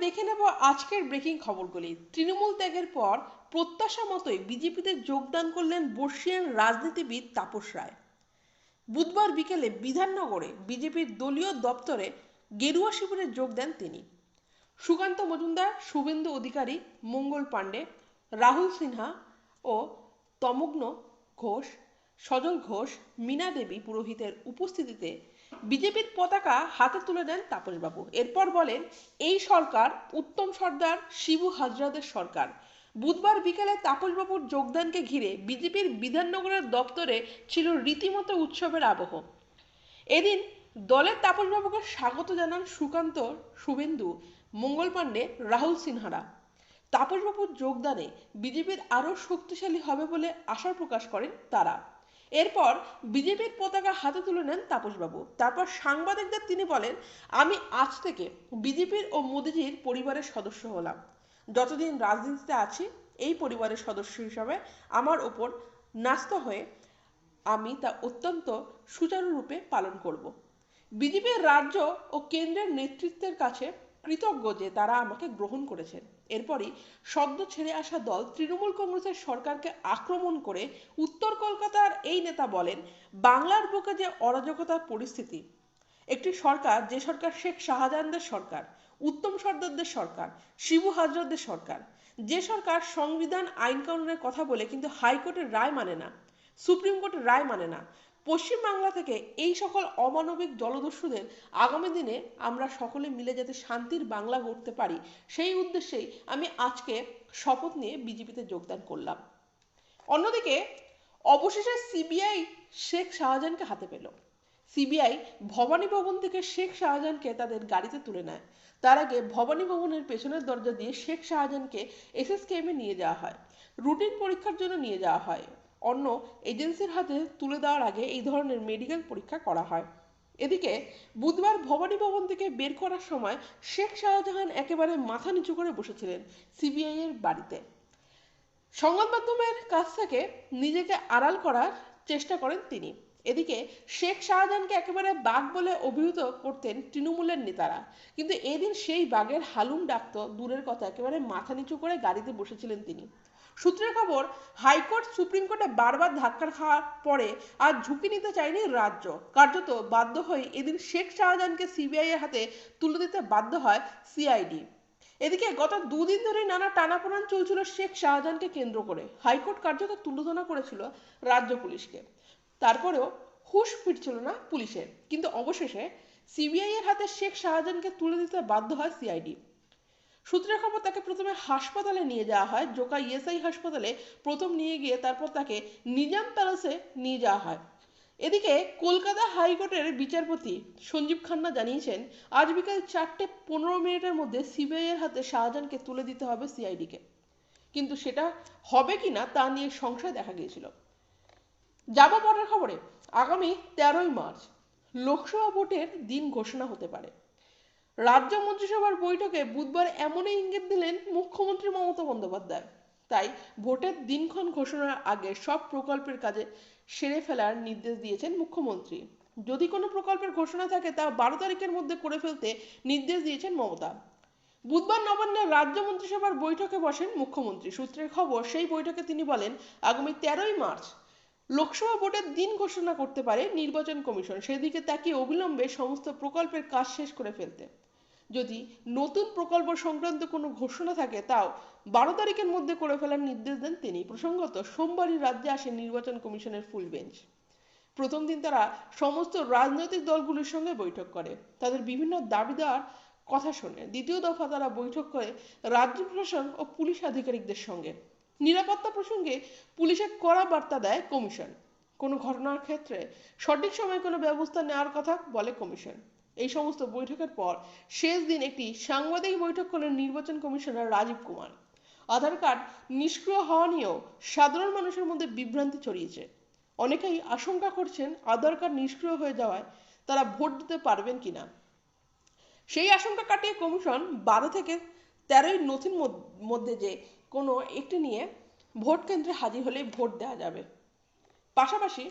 দেখে নেব আজকের ব্রেকিং খবরগুলি। তৃণমূল ত্যাগের পর প্রত্যাশা মতোই বিজেপিতে যোগদান করলেন বর্ষিয়ান রাজনীতিবিদ তাপস রায়। বুধবার বিকেলে বিধাননগরে বিজেপির দলীয় দপ্তরে গেরুয়া শিবিরে যোগ দেন তিনি। সুকান্ত মজুমদার, শুভেন্দু অধিকারী, মঙ্গল পাণ্ডে, রাহুল সিনহা ও তমগ্ন ঘোষ, সজল ঘোষ, মীনা দেবী পুরোহিতের উপস্থিতিতে বিজেপির পতাকা হাতে তুলে নেন তাপসবাবু। এরপর বলেন, এই সরকার উত্তম সর্দার শিবু হাজরাদের সরকার। বুধবার বিকেলে তাপসবাবুর যোগদানকে ঘিরে বিজেপির বিধাননগরের দপ্তরে ছিল রীতিমতো উৎসবের আবহ। এদিন দলের তাপসবাবুকে স্বাগত জানান সুকান্ত শুভেন্দু, মঙ্গল পাণ্ডে, রাহুল সিনহারা। তাপসবাবুর যোগদানে বিজেপির আরও শক্তিশালী হবে বলে আশা প্রকাশ করেন তারা। এরপর বিজেপির পতাকা হাতে তুলে নেন তাপসবাবু। তারপর সাংবাদিকদের তিনি বলেন, আমি আজ থেকে বিজেপির ও মোদিজির পরিবারের সদস্য হলাম। যতদিন রাজনীতিতে আছি, এই পরিবারের সদস্য হিসাবে আমার ওপর ন্যস্ত হয়ে আমি তা অত্যন্ত সুচারুরূপে পালন করব। বিজেপির রাজ্য ও কেন্দ্রের নেতৃত্বের কাছে কৃতজ্ঞ যে তারা আমাকে গ্রহণ করেছেন। এরপরই সদ্য ছেড়ে আসা দল তৃণমূল কংগ্রেসের সরকারকে আক্রমণ করে উত্তর কলকাতার এই নেতা বলেন, বাংলার বুকে যে অরাজকতার পরিস্থিতি। একটি সরকার, যে সরকার শেখ শাহজাহানদের সরকার, উত্তম সর্দারদের সরকার, শিবু হাজরাদের সরকার, যে সরকার সংবিধান, আইন কানুনের কথা বলে কিন্তু হাইকোর্টের রায় মানে না, সুপ্রিম কোর্টের রায় মানে না পশ্চিমবাংলা থেকে এই সকল অমানবিক জলদস্যুদের আগামী দিনে আমরা সকলে মিলে যাতে শান্তির বাংলা গড়তে পারি, সেই উদ্দেশ্যেই আমি আজকে শপথ নিয়ে বিজেপিতে যোগদান করলাম। অন্যদিকে অবশেষে সিবিআই শেখ শাহজাহানকে হাতে পেল। সিবিআই ভবানী ভবন থেকে শেখ শাহজাহানকে তাদের গাড়িতে তুলে নেয়। তার আগে ভবানী ভবনের পেছনের দরজা দিয়ে শেখ শাহজাহানকে এসএসকেএমে নিয়ে যাওয়া হয়। রুটিন পরীক্ষার জন্য নিয়ে যাওয়া হয়। অন্য এজেন্সির হাতে তুলে দেওয়ার আগে এই ধরনের মেডিকেল পরীক্ষা করা হয়। এদিকে বুধবার ভবানী ভবন থেকে বের করার সময় শেখ শাহজাহান একেবারে মাথা নিচু করে বসেছিলেন সিবিআই এর বাড়িতে। সংবাদ মাধ্যমের কাছ থেকে নিজেকে আড়াল করার চেষ্টা করেন তিনি। এদিকে শেখ শাহজাহানকে একেবারে বাঘ বলে অভিহিত করতেন তৃণমূলের নেতারা। কিন্তু এদিন সেই বাঘের হালুম ডাকত, দূরের কথা, একেবারে মাথা নিচু করে গাড়িতে বসেছিলেন তিনি। সূত্রের খবর, হাইকোর্ট সুপ্রিম কোর্টে বারবার ধাক্কা খাওয়ার পরে আর ঝুঁকি নিতে চায়নি রাজ্য। কার্যত বাধ্য হয়ে এদিন শেখ শাহজাহানকে সিবিআই এর হাতে তুলে দিতে বাধ্য হয় সিআইডি। এদিকে গত দুদিন ধরে নানা টানাপোড়ান চলছিল শেখ শাহজাহানকে কেন্দ্র করে। হাইকোর্ট কার্যত তুলোধনা করেছিল রাজ্য পুলিশকে। তারপরেও হুশ ফিরছিল না পুলিশের। কিন্তু অবশেষে সিবিআই এর হাতে শেখ শাহজাহানকে তুলে দিতে বাধ্য হয় সিআইডি। সূত্রের খবর, তাকে প্রথমে হাসপাতালে নিয়ে যাওয়া হয়। জোকা ইএসআই হাসপাতালে প্রথম নিয়ে গিয়ে তারপর তাকে নিজাম প্যালেসে নিয়ে যাওয়া হয়। এদিকে কলকাতা হাইকোর্টের বিচারপতি সঞ্জীব খান্না জানিয়েছেন, আজ বিকাল চারটে পনেরো মিনিটের মধ্যে সিবিআই এর হাতে শাহজাহানকে তুলে দিতে হবে সিআইডিকে। কিন্তু সেটা হবে কিনা তা নিয়ে সংশয় দেখা গিয়েছিল। যাব পরের খবরে, আগামী তেরোই মার্চ, লোকসভা ভোটের দিন ঘোষণা হতে পারে। রাজ্য মন্ত্রিসভার বৈঠকে বুধবার এমনই ইঙ্গিত দিলেন মুখ্যমন্ত্রী মমতা বন্দ্যোপাধ্যায়। তাই ভোটের দিনক্ষণ ঘোষণার আগে সব প্রকল্পের কাজে সেরে ফেলার নির্দেশ দিয়েছেন মুখ্যমন্ত্রী। যদি কোনো প্রকল্পের ঘোষণা থাকে, তা বারো তারিখের মধ্যে করে ফেলতে নির্দেশ দিয়েছেন মমতা। বুধবার নবান্নে রাজ্য মন্ত্রিসভার বৈঠকে বসেন মুখ্যমন্ত্রী। সূত্রের খবর, সেই বৈঠকে তিনি বলেন, আগামী তেরোই মার্চ লোকসভা ভোটের দিন ঘোষণা করতে পারে নির্বাচন কমিশন। সেদিকে তাকিয়ে অবিলম্বে সমস্ত প্রকল্পের কাজ শেষ করে ফেলতে। যদি নতুন প্রকল্প সংক্রান্ত কোনো ঘোষণা থাকে, তাও বারো তারিখের মধ্যে করে ফেলার নির্দেশ দেন তিনি। প্রসঙ্গত, সোমবারই রাজ্যে আসে নির্বাচন কমিশনের ফুল বেঞ্চ। প্রথম দিন তারা সমস্ত রাজনৈতিক দলগুলির সঙ্গে বৈঠক করে। তাদের বিভিন্ন দাবি দেওয়ার কথা শোনে। দ্বিতীয় দফা তারা বৈঠক করে রাজ্য প্রশাসন ও পুলিশ আধিকারিকদের সঙ্গে। নিরাপত্তা প্রসঙ্গে পুলিশের কড়া বার্তা দেয় কমিশন। কোনো ঘটনার ক্ষেত্রে সঠিক সময়ে কোনো ব্যবস্থা নেওয়ার কথা বলে কমিশন। এই সমস্ত বৈঠকের পর শেষ দিন একটি সাংবাদিক বৈঠক করলেন নির্বাচন কমিশনার রাজীব কুমার। আধার কার্ড নিষ্ক্রিয় হওয়া নিয়েও সাধারণ মানুষের মধ্যে বিভ্রান্তি ছড়িয়েছে। অনেকেই আশঙ্কা করছেন আধার কার্ড নিষ্ক্রিয় হয়ে যাওয়ায় তারা ভোট দিতে পারবেন কিনা। সেই আশঙ্কা কাটিয়ে কমিশন বারো থেকে তেরোই নথির মধ্যে যে কোনো একটি নিয়ে ভোট কেন্দ্রে হাজির হলে ভোট দেওয়া যাবে। পাশাপাশি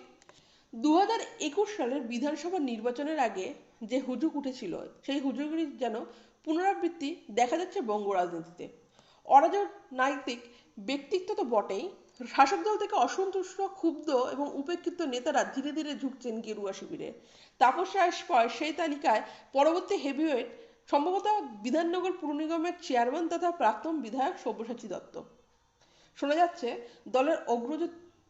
দু হাজার একুশ সালের বিধানসভা নির্বাচনের আগে যে হুজুগ উঠেছিল, সেই হুজুগটি যেন পুনরাবৃত্তি দেখা যাচ্ছে বঙ্গ রাজনীতিতে। অরাজনৈতিক ব্যক্তিত্ব তো বটেই। শাসক দল থেকে অসন্তুষ্ট, ক্ষুব্ধ এবং উপেক্ষিত নেতারা ধীরে ধীরে ঝুঁকছেন গেরুয়া শিবিরে। তাপস পর সেই তালিকায় পরবর্তী হেভিওয়েট সম্ভবত বিধাননগর পুর নিগমের চেয়ারম্যান তথা প্রাক্তন বিধায়ক সব্যসাচী দত্ত। শোনা যাচ্ছে, দলের অগ্রজ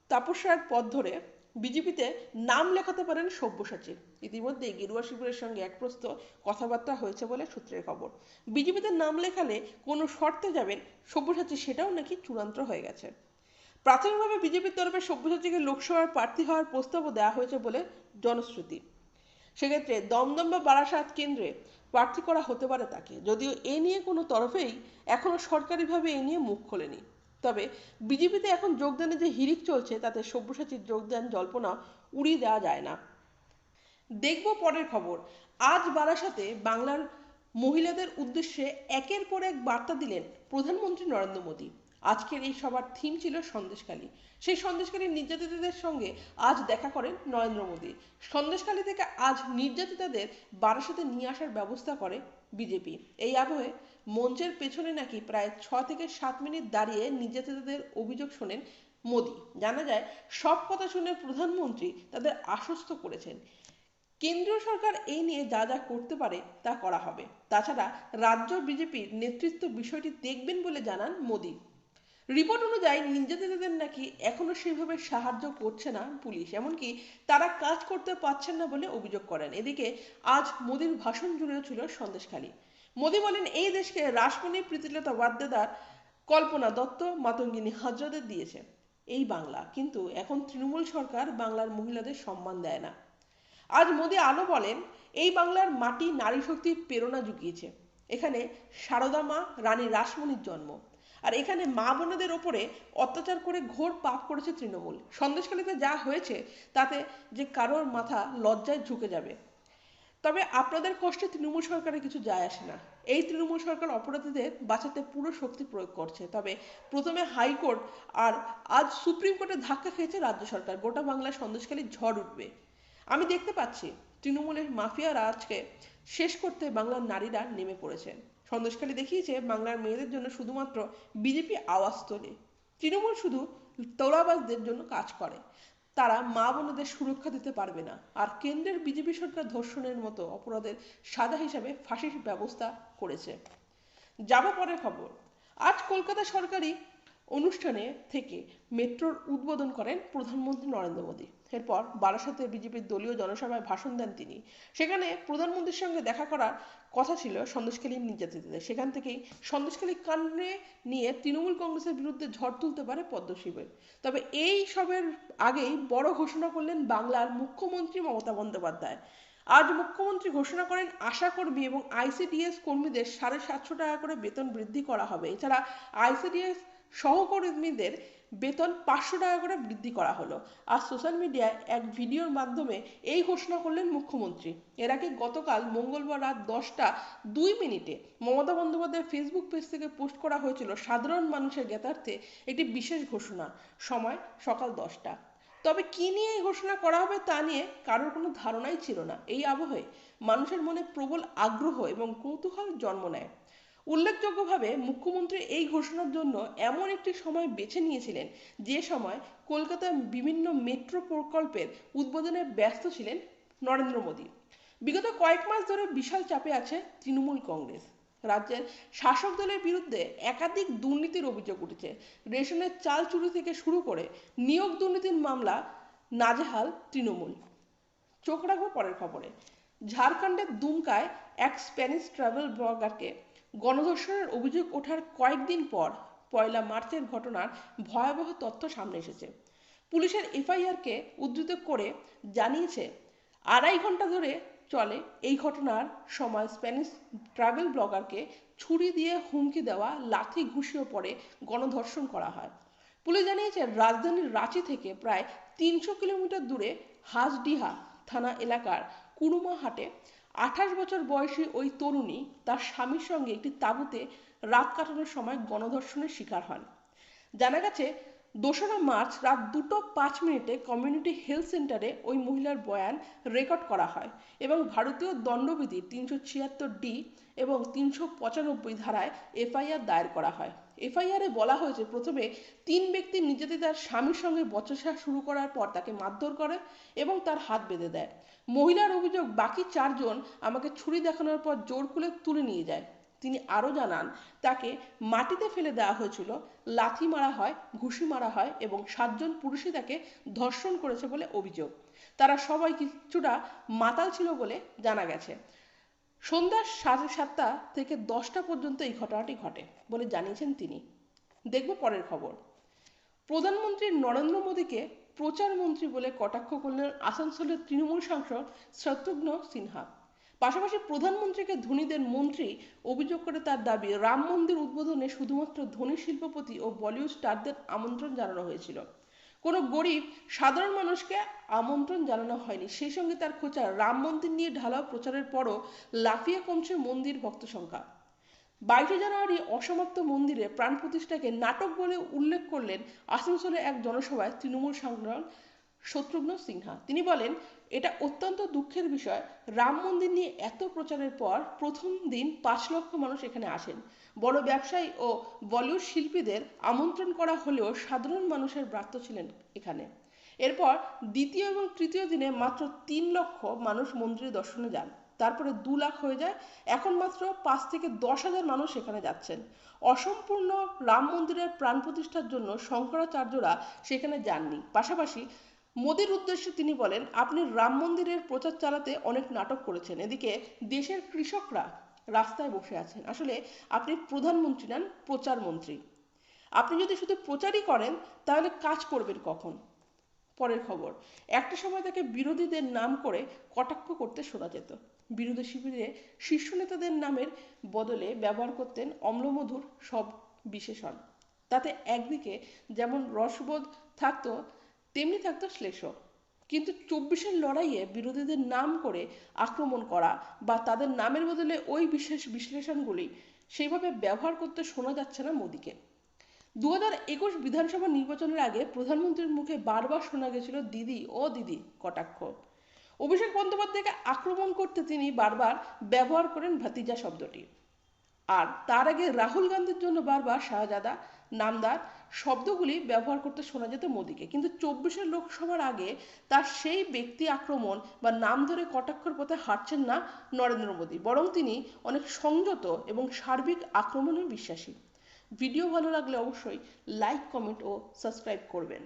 তাপস রায়ের পথ ধরে বিজেপিতে নাম লেখাতে পারেন সব্যসাচী ইতিমধ্যে গেরুয়া শিবিরের সঙ্গে এক প্রস্ত কথাবার্তা হয়েছে বলে সূত্রের খবর। বিজেপিতে নাম লেখালে কোনো শর্তে যাবেন সব্যসাচী সেটাও নাকি চূড়ান্ত হয়ে গেছে। প্রাথমিকভাবে বিজেপির তরফে সব্যসাচীকে লোকসভার প্রার্থী হওয়ার প্রস্তাবও দেওয়া হয়েছে বলে জনশ্রুতি। সেক্ষেত্রে দমদম বা বারাসাত কেন্দ্রে প্রার্থী করা হতে পারে তাকে। যদিও এ নিয়ে কোনো তরফেই এখনও সরকারিভাবে এ নিয়ে মুখ খোলেনি। তবে বিজেপিতে এখন যোগদানের যে হিরিক চলছে, তাতে সব্যসাচীর যোগদান জল্পনা উড়িয়ে দেওয়া যায় না। দেখব পরের খবর। আজ বারাসাতে বাংলার মহিলাদের উদ্দেশ্যে একের পর এক বার্তা দিলেন প্রধানমন্ত্রী নরেন্দ্র মোদী। আজকের এই সভার থিম ছিল সন্দেশখালী। সেই সন্দেশখালী নির্যাতিতদের সঙ্গে আজ দেখা করেন নরেন্দ্র মোদী। সন্দেশখালী থেকে আজ নির্যাতিতাদের বারাসাতে নিয়ে আসার ব্যবস্থা করে বিজেপি। এই আবহে মঞ্চের পেছনে নাকি প্রায় ছ থেকে সাত মিনিট দাঁড়িয়ে নির্যাতিতাদের অভিযোগ শোনেন মোদী। জানা যায়, সব কথা শুনে প্রধানমন্ত্রী তাদের আশ্বস্ত করেছেন। কেন্দ্রীয় সরকার এই নিয়ে যা যা করতে পারে তা করা হবে। তাছাড়া রাজ্য বিজেপির নেতৃত্ব বিষয়টি দেখবেন বলে জানান মোদী। রিপোর্ট অনুযায়ী নির্যাতিতদের নাকি এখনও সেভাবে সাহায্য করছে না পুলিশ, এমনকি তারা কাজ করতে পারছেন না বলে অভিযোগ করেন। এদিকে আজ মোদীর ভাষণ জুড়েও ছিল সন্দেশখালী। মোদী বলেন, এই দেশকে রাসমণি প্রীতিলতা ওয়াদ্দেদার কল্পনা দত্ত মাতঙ্গিনী হাজরাদের দিয়েছে। এই বাংলা। কিন্তু এখন তৃণমূল সরকার বাংলার মহিলাদের সম্মান দেয় না। আজ মোদী আলো বলেন, এই বাংলার মাটি নারী শক্তির প্রেরণা জুগিয়েছে। এখানে সারদা মা, রানী রাসমণির জন্ম। আর এখানে মা বোনেদের ওপরে অত্যাচার করে ঘোর পাপ করেছে তৃণমূল। সন্দেশখালীতে যা হয়েছে, তাতে যে কারোর মাথা লজ্জায় ঝুঁকে যাবে। তবে আপনাদের কষ্টে তৃণমূল সরকারের কিছু যায় আসে না। এই তৃণমূল সরকার অপরাধীদের বাঁচাতে পুরো শক্তি প্রয়োগ করছে। তবে প্রথমে হাইকোর্ট আর আজ সুপ্রিম কোর্টে ধাক্কা খেয়েছে রাজ্য সরকার। গোটা বাংলায় সন্দেশখালী ঝড় উঠবে। আমি দেখতে পাচ্ছি তৃণমূলের মাফিয়ারা আজকে শেষ করতে বাংলার নারীরা নেমে পড়েছেন সন্দেশখালী দেখিয়েছে বাংলার মেয়েদের জন্য শুধুমাত্র বিজেপি আওয়াজ তোলে। তৃণমূল শুধু তোলাবাজদের জন্য কাজ করে। তারা মা বোনদের সুরক্ষা দিতে পারবে না। আর কেন্দ্রের বিজেপি সরকার ধর্ষণের মতো অপরাধের সাজা হিসাবে ফাঁসির ব্যবস্থা করেছে। যাব পরের খবর। আজ কলকাতা সরকারি অনুষ্ঠানে থেকে মেট্রোর উদ্বোধন করেন প্রধানমন্ত্রী নরেন্দ্র মোদী। এরপর বারাসাতে বিজেপির দলীয় জনসভায় ভাষণ দেন তিনি। সেখানে প্রধানমন্ত্রীর সঙ্গে দেখা করার কথা ছিল সন্দেশখালী নির্যাতিতদের সেখান থেকেই সন্দেশখালী কাণ্ডে নিয়ে তৃণমূল কংগ্রেসের বিরুদ্ধে ঝড় তুলতে পারে পদ্মশিবের তবে এই সবের আগেই বড় ঘোষণা করলেন বাংলার মুখ্যমন্ত্রী মমতা বন্দ্যোপাধ্যায়। আজ মুখ্যমন্ত্রী ঘোষণা করেন আশা কর্মী এবং আইসিডিএস কর্মীদের সাড়ে সাতশো টাকা করে বেতন বৃদ্ধি করা হবে। এছাড়া আইসিডিএস সহকর্মীদের বেতন পাঁচশো টাকা করে বৃদ্ধি করা হলো। আর সোশ্যাল মিডিয়ায় এক ভিডিওর মাধ্যমে এই ঘোষণা করলেন মুখ্যমন্ত্রী। এর আগে গতকাল মঙ্গলবার রাত দশটা দুই মিনিটে মমতা বন্দ্যোপাধ্যায়ের ফেসবুক পেজ থেকে পোস্ট করা হয়েছিল সাধারণ মানুষের জ্ঞাতার্থে একটি বিশেষ ঘোষণা, সময় সকাল দশটা। তবে কি নিয়ে এই ঘোষণা করা হবে তা নিয়ে কারোর কোনো ধারণাই ছিল না। এই আবহে মানুষের মনে প্রবল আগ্রহ এবং কৌতূহল জন্ম নেয়। উল্লেখযোগ্যভাবে মুখ্যমন্ত্রী এই ঘোষণার জন্য এমন একটি সময় বেছে নিয়েছিলেন, যে সময় কলকাতার বিভিন্ন মেট্রো প্রকল্পের উদ্বোধনে ব্যস্ত ছিলেন নরেন্দ্র মোদী। বিগত কয়েক মাস ধরে বিশাল চাপে আছে তৃণমূল কংগ্রেস। রাজ্যের শাসক দলের বিরুদ্ধে একাধিক দুর্নীতির অভিযোগ উঠেছে। রেশনের চাল চুরি থেকে শুরু করে নিয়োগ দুর্নীতির মামলা নাজেহাল তৃণমূল। চোখ রাখব পরের খবরে। ঝাড়খণ্ডের দুমকায় এক স্প্যানিশ ট্রাভেল ব্লগারকে গণধর্ষণের অভিযোগ ওঠার কয়েকদিন পর পয়লা মার্চের ঘটনার ভয়াবহ তথ্য সামনে এসেছে। পুলিশের এফআইআরকে উদ্ধৃত করে জানিয়েছে, আড়াই ঘণ্টা ধরে চলে এই ঘটনার সময় স্প্যানিশ ট্রাভেল ব্লগারকে ছুরি দিয়ে হুমকি দেওয়া, লাথি ঘুষিয়ে পরে গণধর্ষণ করা হয়। পুলিশ জানিয়েছে, রাজধানীর রাঁচি থেকে প্রায় তিনশো কিলোমিটার দূরে হাজডিহা থানা এলাকার কুড়ুমাহাটে আঠাশ বছর বয়সী ওই তরুণী তার স্বামীর সঙ্গে একটি তাঁবুতে রাত কাটানোর সময় গণধর্ষণের শিকার হন। জানা গেছে, দোসরা মার্চ রাত দুটো পাঁচ মিনিটে কমিউনিটি হেলথ সেন্টারে ওই মহিলার বয়ান রেকর্ড করা হয় এবং ভারতীয় দণ্ডবিধি তিনশো ছিয়াত্তর ডি এবং তিনশো পঁচানব্বই ধারায় এফআইআর দায়ের করা হয়। এফআইআরে বলা হয়েছে, প্রথমে তিন ব্যক্তি নিজেদের তার স্বামীর সঙ্গে বচসা শুরু করার পর তাকে মারধর করে এবং তার হাত বেঁধে দেয়। মহিলার অভিযোগ, বাকি চারজন আমাকে ছুরি দেখানোর পর জোর খুলে তুলে নিয়ে যায়। তিনি আরও জানান, তাকে মাটিতে ফেলে দেওয়া হয়েছিল, লাথি মারা হয়, ঘুষি মারা হয় এবং সাতজন পুরুষই তাকে ধর্ষণ করেছে বলে অভিযোগ। তারা সবাই কিছুটা মাতাল ছিল বলে জানা গেছে। সন্ধ্যা সাড়ে সাতটা থেকে দশটা পর্যন্ত এই ঘটনাটি ঘটে বলে জানিয়েছেন তিনি। দেখব পরের খবর। প্রধানমন্ত্রী নরেন্দ্র মোদীকে প্রচার মন্ত্রী বলে কটাক্ষ করলেন আসানসোলের তৃণমূল সাংসদ শত্রুঘ্ন সিনহা। পাশাপাশি প্রধানমন্ত্রীকে ধনীদের মন্ত্রী অভিযোগ করে তার দাবি, রাম মন্দির উদ্বোধনে শুধুমাত্র ধনী শিল্পপতি ও বলিউড স্টারদের আমন্ত্রণ জানানো হয়েছিল। কোনো গরিব সাধারণ মানুষকে আমন্ত্রণ জানানো হয়নি। সেই সঙ্গে তার খোঁচা রাম মন্দির নিয়ে ঢালাও প্রচারের পরও লাফিয়ে কমছে মন্দির ভক্ত সংখ্যা। বাইশে জানুয়ারি অসমাপ্ত মন্দিরে প্রাণ প্রতিষ্ঠাকে নাটক বলে উল্লেখ করলেন আসানসোলে এক জনসভায় তৃণমূল সাংসদ শত্রুঘ্ন সিনহা। তিনি বলেন এটা অত্যন্ত দুঃখের বিষয়। রাম মন্দির নিয়ে এত প্রচারের পর প্রথম দিন পাঁচ লক্ষ মানুষ এখানে আসেন। বড় ব্যবসায়ী ও বলিউড শিল্পীদের আমন্ত্রণ করা হলেও সাধারণ মানুষের ব্রাত্য ছিলেন এখানে। এরপর দ্বিতীয় এবং তৃতীয় দিনে মাত্র তিন লক্ষ মানুষ মন্দিরে দর্শনে যান। তারপরে দু লাখ হয়ে যায়। এখন মাত্র পাঁচ থেকে দশ হাজার মানুষ সেখানে যাচ্ছেন। অসম্পূর্ণ রাম মন্দিরের প্রাণ প্রতিষ্ঠার জন্য শঙ্করাচার্যরা সেখানে যাননি। পাশাপাশি মোদীর উদ্দেশ্যে তিনি বলেন, আপনি রাম মন্দিরের প্রচার চালাতে অনেক নাটক করেছেন। এদিকে দেশের কৃষকরা রাস্তায় বসে আছেন। আসলে আপনি প্রধানমন্ত্রী নেন প্রচার মন্ত্রী আপনি যদি শুধু প্রচারই করেন, তাহলে কাজ করবেন কখন? পরের খবর, একটা সময় তাকে বিরোধীদের নাম করে কটাক্ষ করতে শোনা যেত। বিরোধী শিবিরে শীর্ষ নেতাদের নামের বদলে ব্যবহার করতেন অম্লমধুর সব বিশেষণ। তাতে একদিকে যেমন রসবোধ থাকতো তেমনি থাকতো শ্লেষ কিন্তু চব্বিশের লড়াইয়ে বিরোধীদের নাম করে আক্রমণ করা বা তাদের নামের বদলে ওই বিশেষ বিশ্লেষণগুলি সেইভাবে ব্যবহার করতে শোনা যাচ্ছে না মোদীকে। দু হাজার একুশ বিধানসভা নির্বাচনের আগে প্রধানমন্ত্রীর মুখে বারবার শোনা গেছিল দিদি ও দিদি কটাক্ষ। অভিষেক বন্দ্যোপাধ্যায়কে আক্রমণ করতে তিনি বারবার ব্যবহার করেন ভাতিজা শব্দটি। আর তার আগে রাহুল গান্ধীর জন্য বারবার শাহজাদা নামদার শব্দগুলি ব্যবহার করতে শোনা যেত মোদীকে। কিন্তু চব্বিশের লোকসভার আগে তার সেই ব্যক্তি আক্রমণ বা নাম ধরে কটাক্ষর পথে হাঁটছেন না নরেন্দ্র মোদী, বরং তিনি অনেক সংযত এবং সার্বিক আক্রমণে বিশ্বাসী। ভিডিও ভালো লাগলে অবশ্যই লাইক কমেন্ট ও সাবস্ক্রাইব করবেন।